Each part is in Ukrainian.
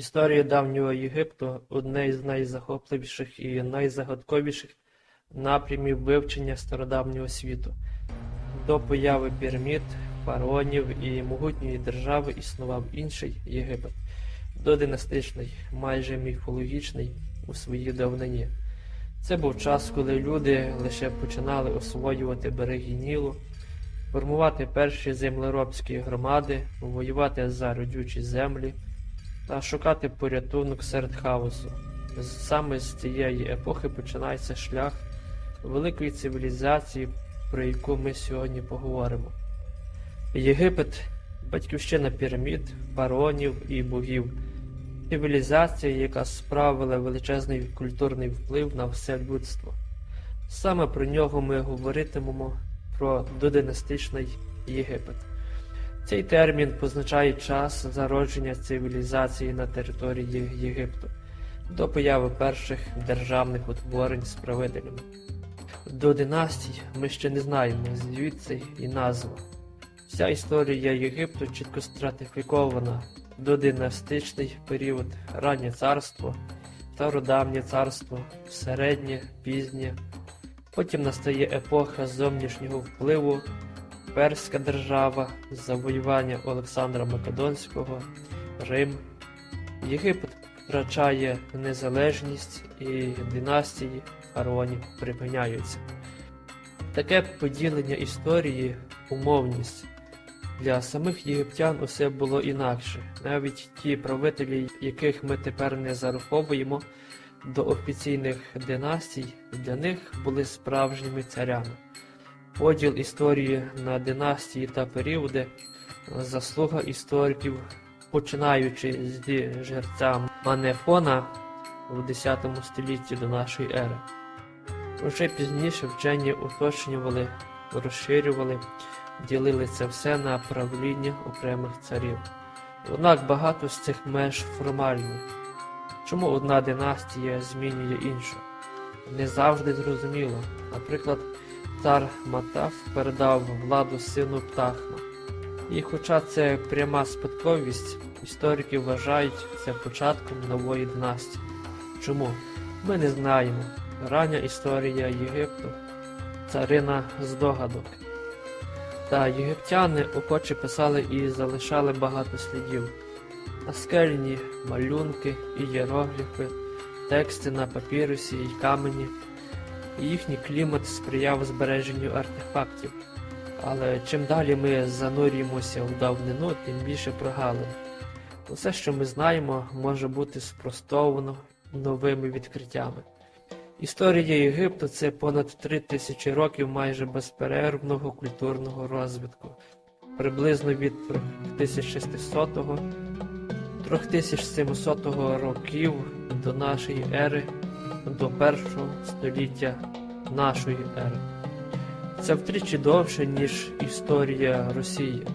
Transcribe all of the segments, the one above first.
Історія давнього Єгипту одне із найзахопливіших і найзагадковіших напрямів вивчення стародавнього світу. До появи пірамід, фараонів і могутньої держави існував інший Єгипет, додинастичний, майже міфологічний у своїй давнині. Це був час, коли люди лише починали освоювати береги Нілу, формувати перші землеробські громади, воювати за родючі землі та шукати порятунок серед хаосу. Саме з цієї епохи починається шлях великої цивілізації, про яку ми сьогодні поговоримо. Єгипет батьківщина пірамід, фараонів і богів. Цивілізація, яка справила величезний культурний вплив на все людство. Саме про нього ми говоритимемо про додинастичний Єгипет. Цей термін позначає час зародження цивілізації на території Єгипту до появи перших державних утворень з правителями. До династій ми ще не знаємо звідси і назва. Вся історія Єгипту чітко стратифікована додинастичний період, раннє царство, стародавнє царство, середнє, пізнє. Потім настає епоха зовнішнього впливу, Перська держава, завоювання Олександра Македонського, Рим. Єгипет втрачає незалежність і династії фараонів припиняються. Таке поділення історії умовність. Для самих єгиптян усе було інакше. Навіть ті правителі, яких ми тепер не зараховуємо до офіційних династій, для них були справжніми царями. Поділ історії на династії та періоди заслуга істориків, починаючи зі жерця Манефона в X столітті до нашої ери. Уже пізніше вчені уточнювали, розширювали, ділили це все на правління окремих царів. Однак багато з цих меж формальні. Чому одна династія змінює іншу? Не завжди зрозуміло. Наприклад, цар Матаф передав владу сину Птахма. І хоча це пряма спадковість, історики вважають це початком нової династії. Чому? Ми не знаємо. Рання історія Єгипту, царина здогадок. Та єгиптяни охоче писали і залишали багато слідів. Наскельні малюнки, ієрогліфи, тексти на папірусі й камені. Їхній клімат сприяв збереженню артефактів. Але чим далі ми занурюємося в давнину, тим більше прогалин. Усе, що ми знаємо, може бути спростовано новими відкриттями. Історія Єгипту це понад три тисячі років майже безперервного культурного розвитку, приблизно від 1600 3700 років до нашої ери до першого століття нашої ери. Це втричі довше, ніж історія Росії.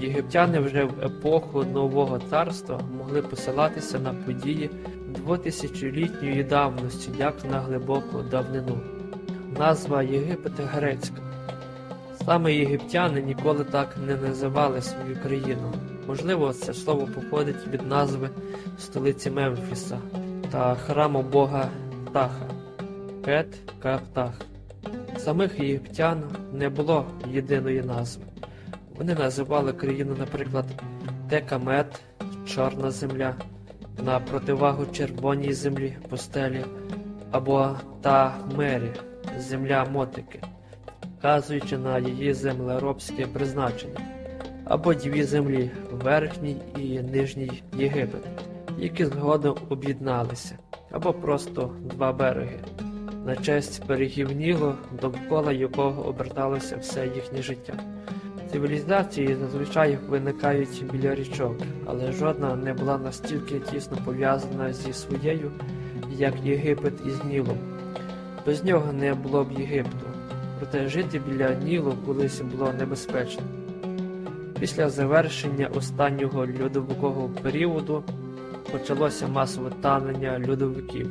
Єгиптяни вже в епоху нового царства могли посилатися на події двотисячолітньої давності, як на глибоку давнину. Назва Єгипет грецька. Саме єгиптяни ніколи так не називали свою країну. Можливо, це слово походить від назви столиці Мемфіса та храму бога Птаха Кет Каптах. Самих єгиптян не було єдиної назви. Вони називали країну, наприклад, Текамет, Чорна земля, на противагу червоній землі пустелі, або Та-Мері, земля мотики, вказуючи на її землеробське призначення, або дві землі Верхній і Нижній Єгипет, які згодом об'єдналися, або просто два береги, на честь берегів Нілу, довкола якого оберталося все їхнє життя. Цивілізації зазвичай виникають біля річок, але жодна не була настільки тісно пов'язана зі своєю, як Єгипет із Нілом. Без нього не було б Єгипту, проте жити біля Нілу колись було небезпечно. Після завершення останнього льодовикового періоду почалося масове танення льодовиків.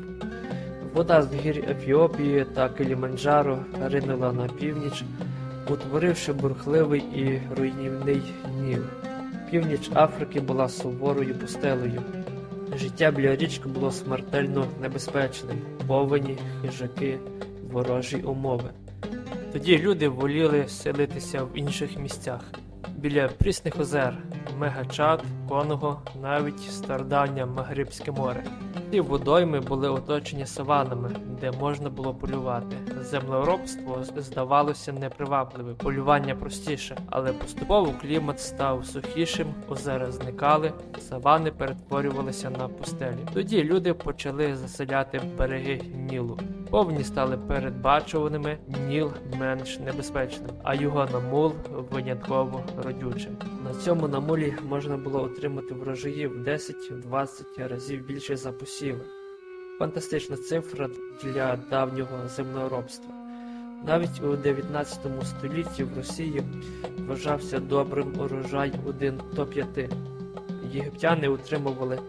Вода з гір Ефіопії та Кіліманджаро ринула на північ, утворивши бурхливий і руйнівний Ніл. Північ Африки була суворою пустелею. Життя біля річки було смертельно небезпечним, повені, хижаки, ворожі умови. Тоді люди воліли селитися в інших місцях. Біля прісних озер, Мегачат, Коного, навіть стародавнє Магрибське море. Ці водойми були оточені саванами, де можна було полювати. Землеробство здавалося непривабливим, полювання простіше, але поступово клімат став сухішим, озера зникали, савани перетворювалися на пустелі. Тоді люди почали заселяти береги Нілу. Повні стали передбачуваними, Ніл менш небезпечним, а його намул винятково родючим. На цьому намулі можна було отримати врожаїв 10-20 разів більше за посіви. Фантастична цифра для давнього землеробства. Навіть у 19 столітті в Росії вважався добрим урожай 1 до 5. Єгиптяни утримували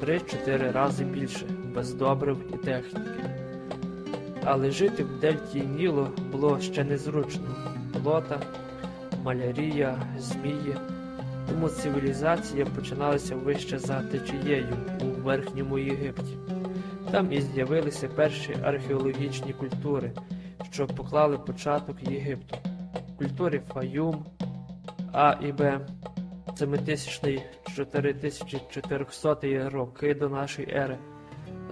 3-4 рази більше, без добрив і техніки. Але жити в дельті Нілу було ще незручно. Болота, малярія, змії. Тому цивілізація починалася вище за течією у Верхньому Єгипті. Там і з'явилися перші археологічні культури, що поклали початок Єгипту. Культури Фаюм, А і Б, 7000-4400 роки до нашої ери.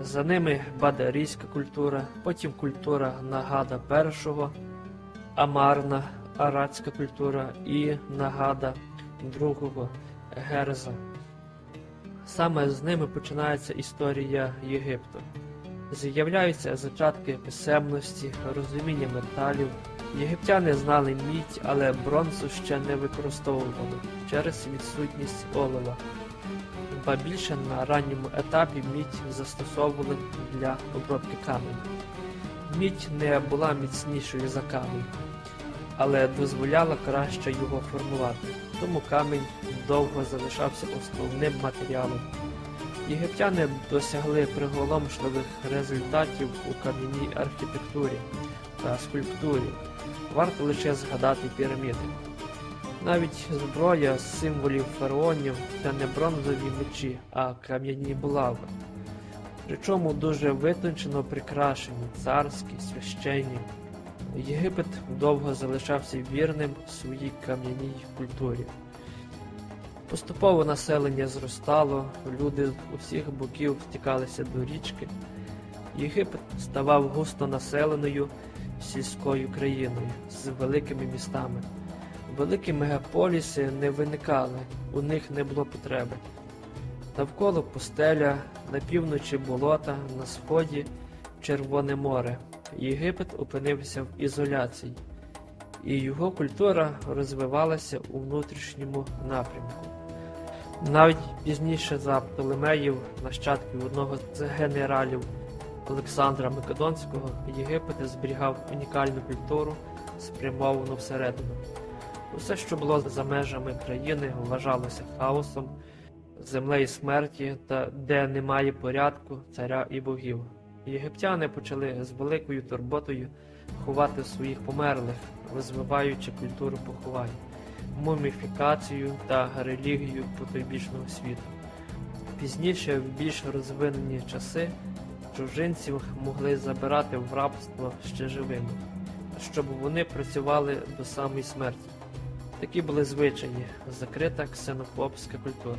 За ними бадарійська культура, потім культура Нагада першого, Амарна, арадська культура і Нагада другого Герза. Саме з ними починається історія Єгипту. З'являються зачатки писемності, розуміння металів. Єгиптяни знали мідь, але бронзу ще не використовували через відсутність олова. Ба більше на ранньому етапі мідь застосовували для обробки каменю. Мідь не була міцнішою за камінь, але дозволяла краще його формувати, тому камінь довго залишався основним матеріалом. Єгиптяни досягли приголомшливих результатів у кам'яній архітектурі та скульптурі. Варто лише згадати піраміди. Навіть зброя з символів фараонів це не бронзові мечі, а кам'яні булави. Причому дуже витончено прикрашені, царські, священні. Єгипет довго залишався вірним своїй кам'яній культурі. Поступово населення зростало, люди з усіх боків стікалися до річки. Єгипет ставав густо населеною сільською країною з великими містами. Великі мегаполіси не виникали, у них не було потреби. Навколо пустеля, на півночі болота, на сході Червоне море. Єгипет опинився в ізоляції, і його культура розвивалася у внутрішньому напрямку. Навіть пізніше за Птолемеїв, нащадків одного з генералів Олександра Македонського, Єгипет зберігав унікальну культуру, спрямовану всередину. Усе, що було за межами країни, вважалося хаосом, землею смерті та де немає порядку, царя і богів. Єгиптяни почали з великою турботою ховати своїх померлих, розвиваючи культуру поховань, муміфікацію та релігію потойбічного світу. Пізніше, в більш розвинені часи, чужинців могли забирати в рабство ще живими, щоб вони працювали до самої смерті. Такі були звичаї, закрита ксенофобська культура.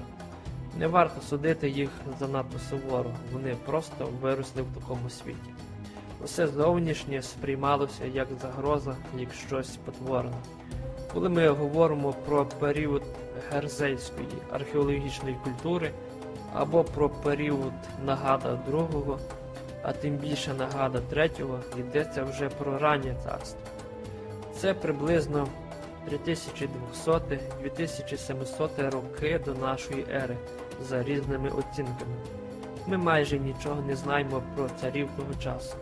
Не варто судити їх занадто суворо, вони просто виросли в такому світі. Усе зовнішнє сприймалося як загроза, як щось потворне. Коли ми говоримо про період герзейської археологічної культури або про період Нагада II, а тим більше Нагада III, йдеться вже про раннє царство. Це приблизно 3200-2700 роки до нашої ери за різними оцінками. Ми майже нічого не знаємо про царів того часу.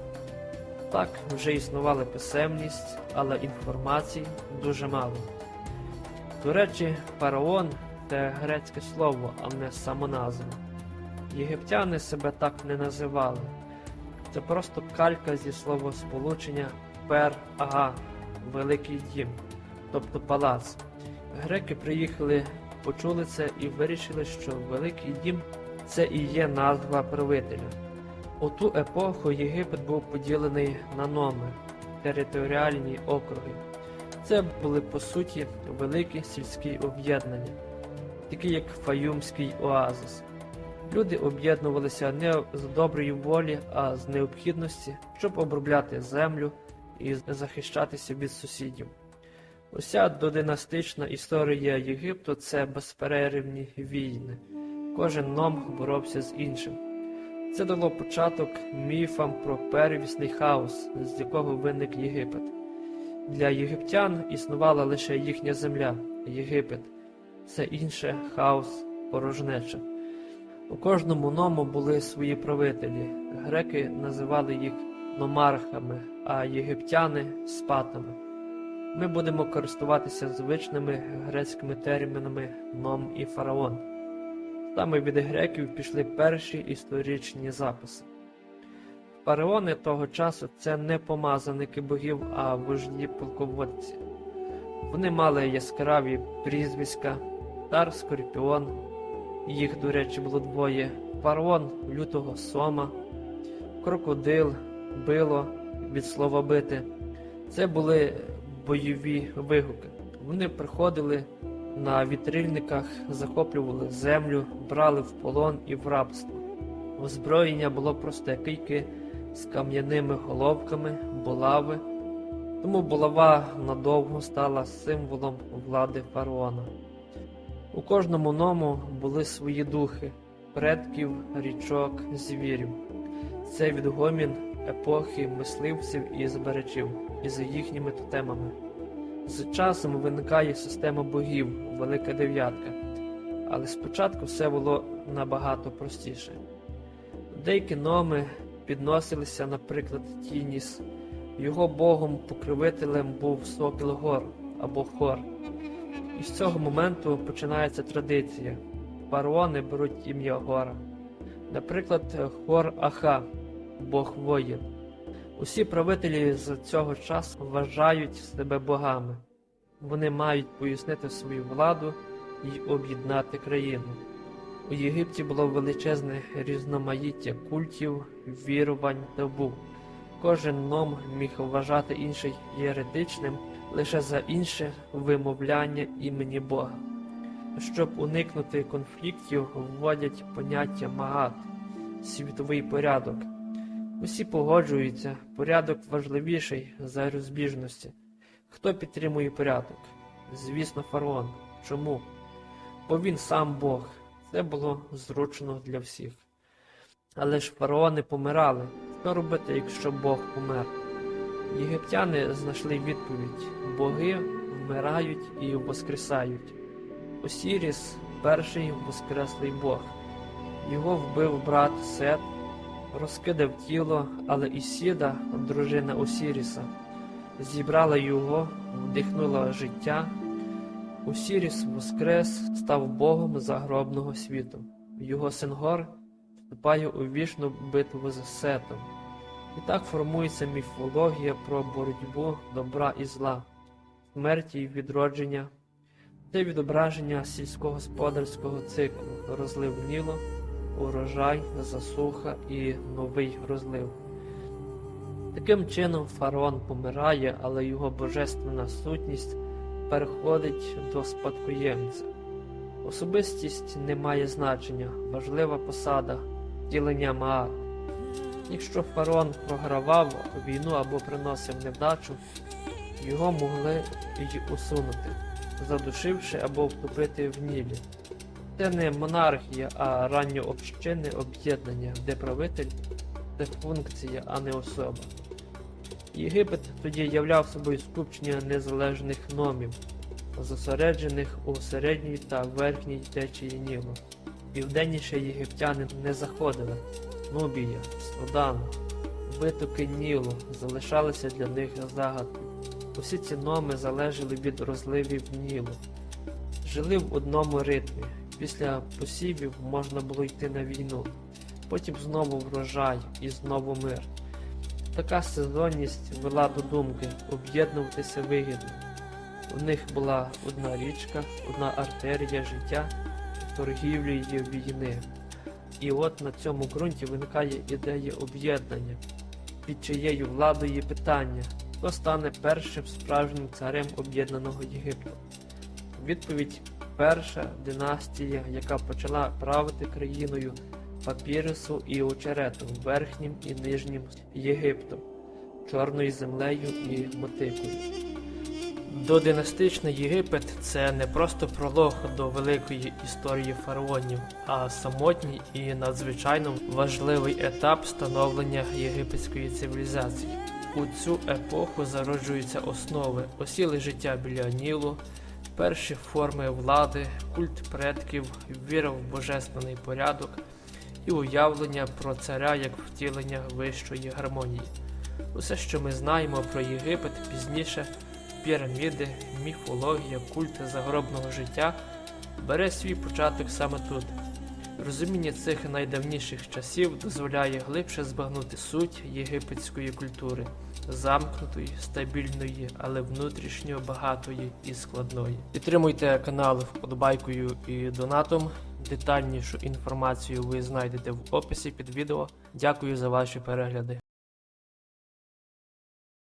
Так, вже існувала писемність, але інформації дуже мало. До речі, фараон це грецьке слово, а не самоназва. Єгиптяни себе так не називали. Це просто калька зі словосполучення пер ага великий дім, тобто палац. Греки приїхали, почули це і вирішили, що великий дім це і є назва правителя. У ту епоху Єгипет був поділений на номи, територіальні округи. Це були по суті великі сільські об'єднання, такі як Фаюмський оазис. Люди об'єднувалися не з доброї волі, а з необхідності, щоб обробляти землю і захищатися від сусідів. Уся додинастична історія Єгипту це безперервні війни. Кожен ном боровся з іншим. Це дало початок міфам про первісний хаос, з якого виник Єгипет. Для єгиптян існувала лише їхня земля, Єгипет, все інше хаос, порожнеча. У кожному ному були свої правителі. Греки називали їх номархами, а єгиптяни спатами. Ми будемо користуватися звичними грецькими термінами ном і фараон. Саме від греків пішли перші історичні записи. Фараони того часу це не помазаники богів, а вожді полководці. Вони мали яскраві прізвиська, Тар Скорпіон, їх, до речі, було двоє, фараон лютого сома, крокодил, било від слова бити. Це були бойові вигуки. Вони приходили на вітрильниках, захоплювали землю, брали в полон і в рабство. Озброєння було просте кийки з кам'яними головками, булави, тому булава надовго стала символом влади фараона. У кожному ному були свої духи, предків, річок, звірів. Це відгомін епохи мисливців і зберечів із їхніми тотемами. З часом виникає система богів, Велика Дев'ятка, але спочатку все було набагато простіше. Деякі номи підносилися, наприклад, Тініс. Його богом-покровителем був Сокіл Гор або Хор. І з цього моменту починається традиція. Фараони беруть ім'я Гора. Наприклад, Хор Аха, Бог воїн. Усі правителі з цього часу вважають себе богами. Вони мають пояснити свою владу і об'єднати країну. У Єгипті було величезне різноманіття культів, вірувань табу. Кожен ном міг вважати інший єретичним лише за інше вимовляння імені Бога. Щоб уникнути конфліктів, вводять поняття магат світовий порядок. Усі погоджуються, порядок важливіший за розбіжності. Хто підтримує порядок? Звісно, фараон. Чому? Бо він сам Бог. Це було зручно для всіх. Але ж фараони помирали. Що робити, якщо Бог помер? Єгиптяни знайшли відповідь: боги вмирають і воскресають. Осіріс перший воскреслий Бог. Його вбив брат Сет, розкидав тіло, але Ісіда, дружина Осіріса, зібрала його, вдихнула життя. Осіріс воскрес, став Богом загробного світу. Його син Гор вступає у вічну битву з Сетом. І так формується міфологія про боротьбу добра і зла, смерті і відродження. Це відображення сільськогосподарського циклу, розлив Ніло, урожай, засуха і новий розлив. Таким чином фараон помирає, але його божественна сутність переходить до спадкоємця. Особистість не має значення, важлива посада, ділення Маар. Якщо фараон програвав війну або приносив невдачу, його могли й усунути, задушивши або втопити в Нілі. Це не монархія, а ранньообщинне об'єднання, де правитель це функція, а не особа. Єгипет тоді являв собою скупчення незалежних номів, зосереджених у середній та верхній течії Нілу. Південніше єгиптяни не заходили. Нубія, Судан, витоки Нілу залишалися для них загадкою. Усі ці номи залежали від розливів Нілу. Жили в одному ритмі. Після посівів можна було йти на війну, потім знову врожай і знову мир. Така сезонність вела до думки об'єднуватися вигідно. У них була одна річка, одна артерія життя, торгівлі й війни. І от на цьому ґрунті виникає ідея об'єднання. Під чиєю владою є питання, хто стане першим справжнім царем об'єднаного Єгипту. Відповідь перша династія, яка почала правити країною папірусу і очерету, верхнім і нижнім Єгиптом, чорною землею і мотикою. Додинастичний Єгипет це не просто пролог до великої історії фараонів, а самотній і надзвичайно важливий етап становлення єгипетської цивілізації. У цю епоху зароджуються основи, осіли життя біля Нілу, перші форми влади, культ предків, віра в божественний порядок і уявлення про царя як втілення вищої гармонії. Усе, що ми знаємо про Єгипет пізніше, піраміди, міфологія, культ загробного життя бере свій початок саме тут. Розуміння цих найдавніших часів дозволяє глибше збагнути суть єгипетської культури, замкнутої, стабільної, але внутрішньо багатої і складної. Підтримуйте канал вподобайкою і донатом. Детальнішу інформацію ви знайдете в описі під відео. Дякую за ваші перегляди.